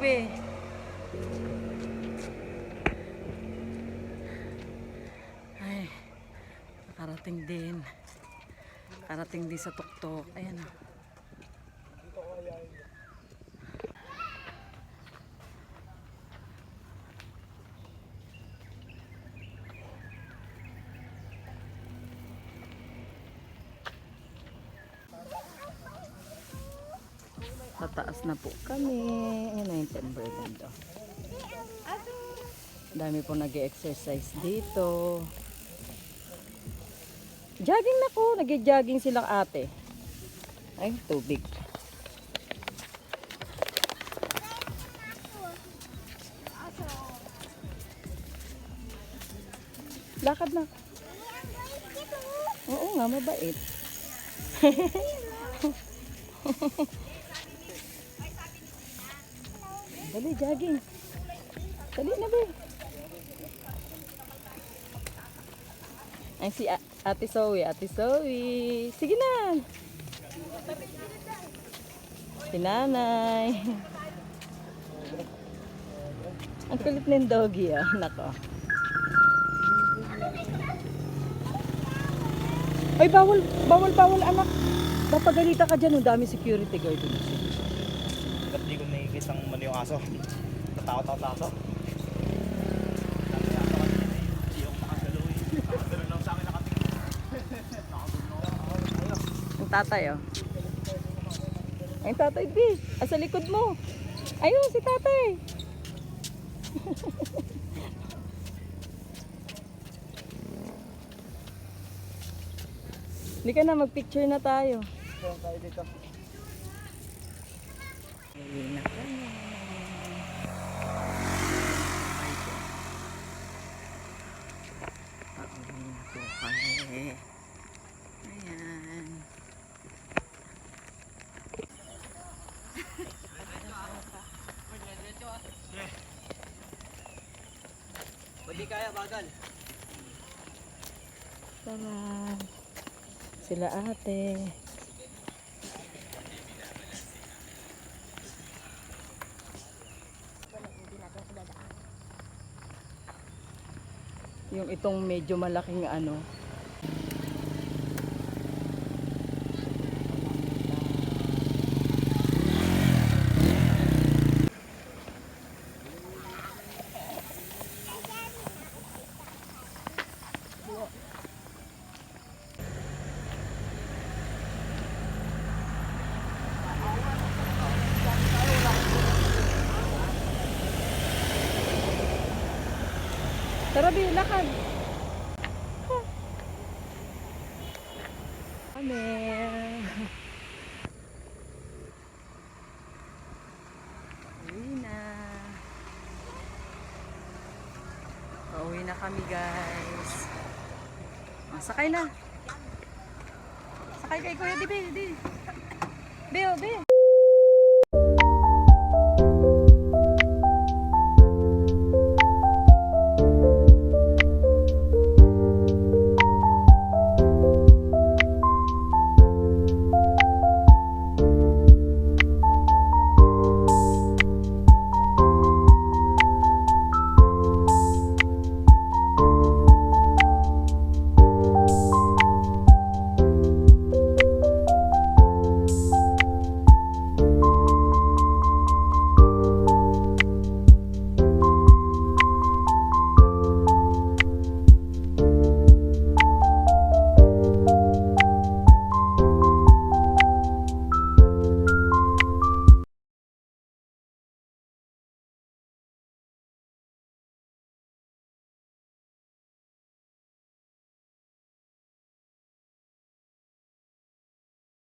be. Ay, nakarating din. Nakarating din sa tuktok. Ayan ah. Pataas na po kami. Ayan na yung timberland oh. Dami po nag exercise dito. Jogging na po. Nag-jogging silang ate. Ay, tubig. Lakad na. Oo nga, mabait. Dali, jogging. Dali na ba? Ay, si Ate Zoe, Ate Zoe. Sige na. Si Nanay. Ang kulit ng doggy, ah. Nako. Ay, bawal, bawal, bawal, anak. Papagalita ka dyan, ang dami security guard dun. Ba't di ko nakikita ang mano yung aso? Natakot ako sa aso. Tatay, oh. Ay, tatay, B. Ah, sa likod mo. Ayun, si tatay. Hindi ka na, mag-picture na tayo. Tayo dito. Uwi na kami. Kami. Ayan. Pwede kaya bagal. Tara. Sila ate. Yung itong medyo malaking ano. Tara, Bi, lakad. Kami. Uwi na. Pauwi na kami, guys. Ah, sakay na. Sakay kay Kuya, di, Bi, di. Bi, oh, Bi.